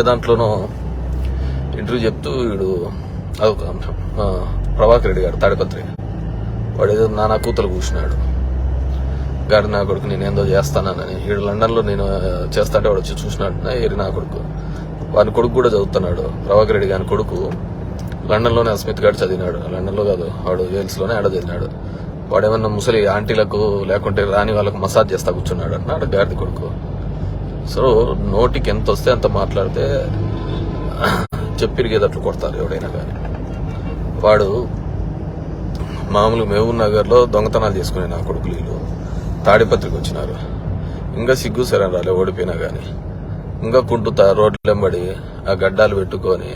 ప్రతి దాంట్లోనో ఇంటర్వ్యూ చెప్తూ వీడు అదొక అంశం. ప్రభాకర్ రెడ్డి గారు తాడిపత్రి. వాడు ఏదో నానా కూతురు కూర్చున్నాడు గాడి నా కొడుకు నేను ఏందో చేస్తానని. వీడు లండన్లో నేను చేస్తాంటే వాడు వచ్చి చూసినాడు ఏరి నా కొడుకు. వాని కొడుకు కూడా చదువుతున్నాడు. ప్రభాకర్ రెడ్డి గారి కొడుకు లండన్లోనే అస్మిత్ గారు చదివినాడు. లండన్లో కాదు వాడు వేల్స్లోనే ఆడ చదివినాడు. వాడేమన్నా ముసలి ఆంటీలకు లేకుంటే రాని వాళ్ళకు మసాజ్ చేస్తా కూర్చున్నాడు అన్నాడు గాడిది కొడుకు. సో నోటికి ఎంత వస్తే అంత మాట్లాడితే చెప్పిరిగేటట్లు కొడతారు ఎవడైనా కానీ. వాడు మామూలు మహబూబ్ నగర్లో దొంగతనాలు చేసుకునే నా కొడుకులు వీళ్ళు. తాడిపత్రికి వచ్చినారు. ఇంకా సిగ్గు సరే రాలే ఓడిపోయినా కానీ. ఇంకా కుంటుతా రోడ్లెంబడి ఆ గడ్డాలు పెట్టుకొని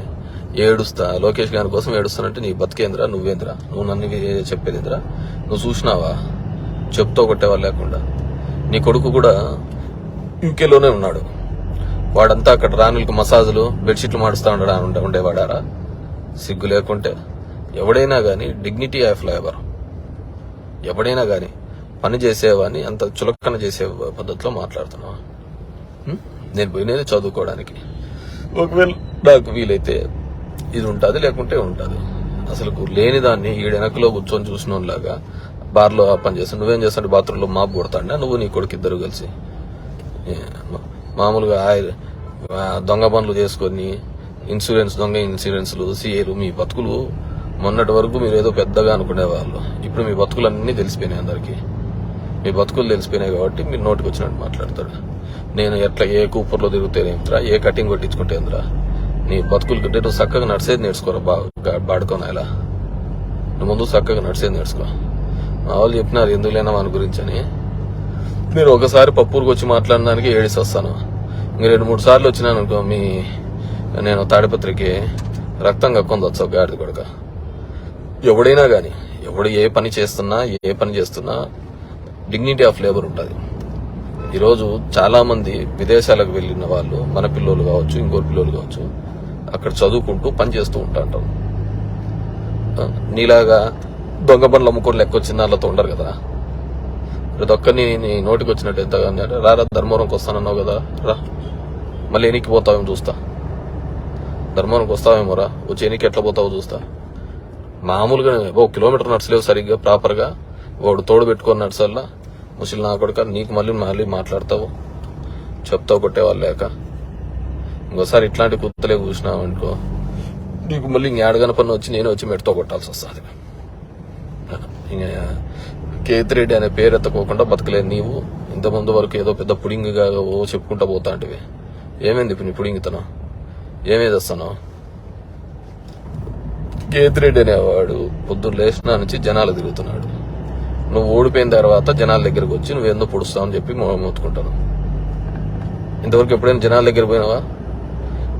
ఏడుస్తా లోకేష్ గారి కోసం ఏడుస్తానంటే నీ బతికేంద్రా నువ్వేంద్రా? నువ్వు నన్ను చెప్పేదింద్రా? నువ్వు చూసినావా? చెప్తూ కొట్టేవాళ్ళు లేకుండా. నీ కొడుకు కూడా యూకేలోనే ఉన్నాడు. వాడంతా అక్కడ రాణులకు మసాజులు బెడ్షీట్లు మాడుస్తా ఉండడా ఉండేవాడారా? సిగ్గు లేకుంటే ఎవడైనా గాని డిగ్నిటీ ఆఫ్ లేబర్. ఎవడైనా గాని పని చేసేవాని అంత చులకన చేసే పద్ధతిలో మాట్లాడుతున్నావా? నేను పోయినది చదువుకోవడానికి. ఒకవేళ నాకు వీలైతే ఇది ఉంటుంది లేకుంటే ఉంటుంది. అసలు లేని దాన్ని ఈడెనకలో కూర్చొని చూసిన లాగా బార్లో పని చేస్తాను నువ్వేం చేస్తాడు? బాత్రూంలో మాపు కొడతాడా? నువ్వు నీ కొడుకు ఇద్దరు కలిసి మామూలుగా ఆయ- దొంగ పనులు చేసుకొని ఇన్సూరెన్స్ దొంగ ఇన్సూరెన్స్లు సీఏలు మీ బతుకులు మొన్నటి వరకు మీరు ఏదో పెద్దగా అనుకునేవాళ్ళు. ఇప్పుడు మీ బతుకులు అన్నీ తెలిసిపోయినాయి అందరికీ. మీ బతుకులు తెలిసిపోయినాయి కాబట్టి మీరు నోటికి వచ్చినట్టు మాట్లాడతాడు. నేను ఎట్లా ఏ కూపర్లో తిరుగుతేనేమిట్రా ఏ కటింగ్ కొట్టించుకుంటేంద్రా నీ బతుకులు కంటే చక్కగా నడిచేది నేర్చుకోరా బా బాడుకోనా ఇలా నువ్వు ముందు చక్కగా నడిచేది నేర్చుకో. మా వాళ్ళు చెప్పినారు ఎందుకు లేనా మన గురించి అని. మీరు ఒకసారి పప్పూరుకు వచ్చి మాట్లాడడానికి ఏడిసి వస్తాను. ఇంక రెండు మూడు సార్లు వచ్చినాను అనుకో మీ నేను తాడిపత్రికి రక్తం కక్కొని వచ్చావు గాడిద కొడుక. ఎవడైనా గాని ఎవడు ఏ పని చేస్తున్నా ఏ పని చేస్తున్నా డిగ్నిటీ ఆఫ్ లేబర్ ఉంటుంది. ఈరోజు చాలా మంది విదేశాలకు వెళ్ళిన వాళ్ళు మన పిల్లోలు కావచ్చు ఇంకోరు పిల్లోలు కావచ్చు అక్కడ చదువుకుంటూ పని చేస్తూ ఉంటా నీలాగా దొంగ పనులు అమ్ముకొని లెక్క వచ్చిన వాళ్ళతో ఉండరు కదా. ప్రతి ఒక్కరిని నీ నోటికి వచ్చినట్టు ఎంత రా రారా ధర్మవరంకి వస్తానన్నావు కదా రా. మళ్ళీ ఎనికి పోతావేమో చూస్తా. ధర్మవరంకి వస్తావేమో రా. వచ్చి ఎనికి ఎట్లా పోతావో చూస్తా. మామూలుగా ఓ కిలోమీటర్ నడచలేవు సరిగ్గా ప్రాపర్గా. వాడు తోడు పెట్టుకొని నడచల్లా. ముసలి నా కొడుక నీకు మళ్ళీ మళ్ళీ మాట్లాడతావు. చెప్తావు కొట్టేవాళ్ళు లేక. ఇంకోసారి ఇట్లాంటి కుత్తలే కూర్చున్నావు అనుకో. నీకు మళ్ళీ ఇంకేడగన పని వచ్చి నేను వచ్చి మెడతో కొట్టాల్సి వస్తుంది. ఇంకా కేతిరెడ్డి అనే పేరు ఎత్తకోకుండా బతకలేదు నీవు ఇంత ముందు వరకు ఏదో పెద్ద పుడింగిగా ఓ చెప్పుకుంటా పోతాంటివి. ఏమైంది ఇప్పుడు నీ పుడింగితనం? ఏమేది వస్తాను కేతిరెడ్డి అనేవాడు పొద్దున్న లేచిన నుంచి జనాలు తిరుగుతున్నాడు. నువ్వు ఓడిపోయిన తర్వాత జనాల దగ్గరకు వచ్చి నువ్వు ఎందుకు పొడుస్తావు అని చెప్పి మొ- మొత్తుకుంటాను. ఇంతవరకు ఎప్పుడైనా జనాల దగ్గర పోయినావా?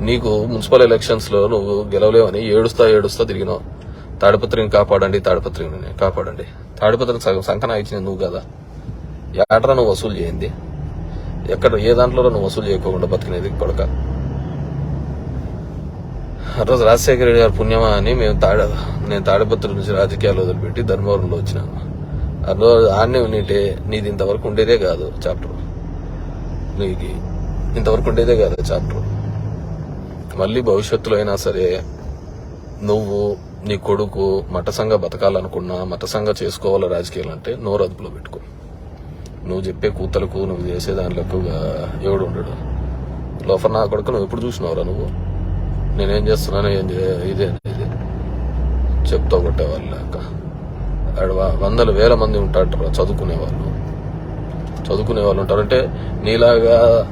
నీకు మున్సిపల్ ఎలక్షన్స్లో నువ్వు గెలవలేవని ఏడుస్తా ఏడుస్తా తిరిగినావు. తాడిపత్రిని కాపాడండి తాడిపత్రిని కాపాడండి. తాడిపత్రిని సగం సంకన ఇచ్చింది నువ్వు కదా. ఎక్కడ నువ్వు వసూలు చేయింది? ఎక్కడ ఏ దాంట్లో నువ్వు వసూలు చేయకోకుండా బతికినది కొడక. ఆ రోజు రాజశేఖర రెడ్డి గారి పుణ్యమా అని మేము తాడ నేను తాడిపత్రి నుంచి రాజకీయాలు వదిలిపెట్టి ధర్మవరంలో వచ్చినాను. ఆ రోజు ఆడనే ఉన్నింటే నీది ఇంతవరకు ఉండేదే కాదు చాప్టర్. నీకు ఇంతవరకు ఉండేదే కాదు చాప్టర్. మళ్ళీ భవిష్యత్తులో అయినా సరే నువ్వు నీ కొడుకు మఠసంగా బతకాలనుకున్నా మఠసంగా చేసుకోవాల రాజకీయాలు అంటే నోరు అదుపులో పెట్టుకో. నువ్వు చెప్పే కూతలకు నువ్వు చేసే దానిలకు ఎక్కువగా ఎవడు ఉండడు. లోపల నా కొడుకు నువ్వు ఎప్పుడు చూసినావురా నువ్వు? నేనేం చేస్తున్నాను ఏం చే- ఇదే ఇదే చెప్తా కొట్టేవాళ్ళు లేక. ఆడ వందల వేల మంది ఉంటారంటారు చదువుకునే వాళ్ళు చదువుకునే వాళ్ళు ఉంటారు. అంటే నీలాగా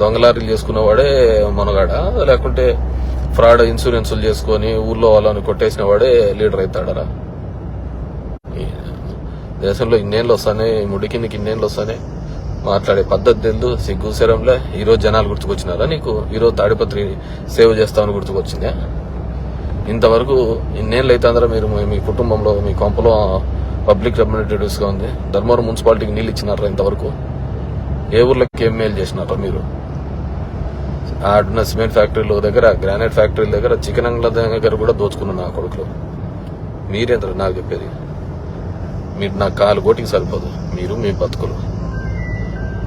దొంగలారీలు చేసుకునేవాడే మనగాడా? లేకుంటే ఫ్రాడ్ ఇన్సూరెన్సులు చేసుకొని ఊర్లో వాళ్ళని కొట్టేసిన వాడే లీడర్ అవుతాడరా. దేశంలో ఇన్నేళ్ళు వస్తానే ముడికి నీకు ఇన్నేళ్ళు వస్తానే మాట్లాడే పద్ధతి తెలుదు సిగ్గు శరంలే. ఈరోజు జనాలు గుర్తుకొచ్చినారా నీకు? ఈరోజు తాడిపత్రి సేవ చేస్తామని గుర్తుకొచ్చిందా? ఇంతవరకు ఇన్నేళ్ళు అయితే అందరూ మీరు మీ- కుటుంబంలో మీ కొంపలో పబ్లిక్ రెమ్యూనిటేటివ్స్గా ఉంది. ధర్మవరం మున్సిపాలిటీకి నీళ్ళు ఇచ్చినారా ఇంతవరకు? ఏ ఊర్లకి ఏం మేలు చేసినారా మీరు? ఆడున్న సిమెంట్ ఫ్యాక్టరీల దగ్గర గ్రానైట్ ఫ్యాక్టరీల దగ్గర చికెన్ అంగ్ల దగ్గర కూడా దోచుకున్నాను నా కొడుకులు. మీరేంత నాకు చెప్పేది? మీరు నా కాలు కోటికి సరిపోదు. మీరు మీ బతుకులు.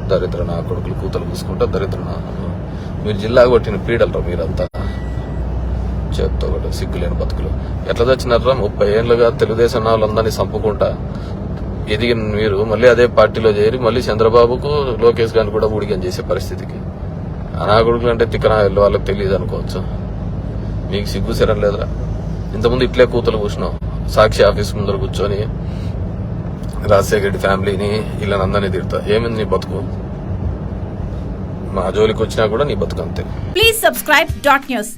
దరిద్ర నా కొడుకులు కూతలు పూసుకుంటా దరిద్ర నా మీరు జిల్లా కొట్టిన పీడలరా మీరంతా? చెప్తా ఒకటి సిగ్గులేని బతుకులు. ఎట్లా తెచ్చినారా ముప్పై ఏళ్ళుగా తెలుగుదేశం వాళ్ళందరినీ చంపుకుంటా. ఎదిగిన మీరు మళ్ళీ అదే పార్టీలో చేరి మళ్ళీ చంద్రబాబుకు లోకేష్ గారిని కూడా ఊడిగం చేసే పరిస్థితికి. అనాగుడుకులు అంటే తిక్కన వాళ్ళకి తెలియదు అనుకోవచ్చు. మీకు సిగ్గు సిరం లేదా ఇంతకుముందు ఇట్లే కూతులు కూర్చున్నావు. సాక్షి ఆఫీస్ ముందర కూర్చొని రాజశేఖర రెడ్డి ఫ్యామిలీని వీళ్ళని తిడతా. ఏమైంది నీ బతుకు? మా జోలికి వచ్చినా కూడా నీ బతుకు అంతే. Please subscribe dot news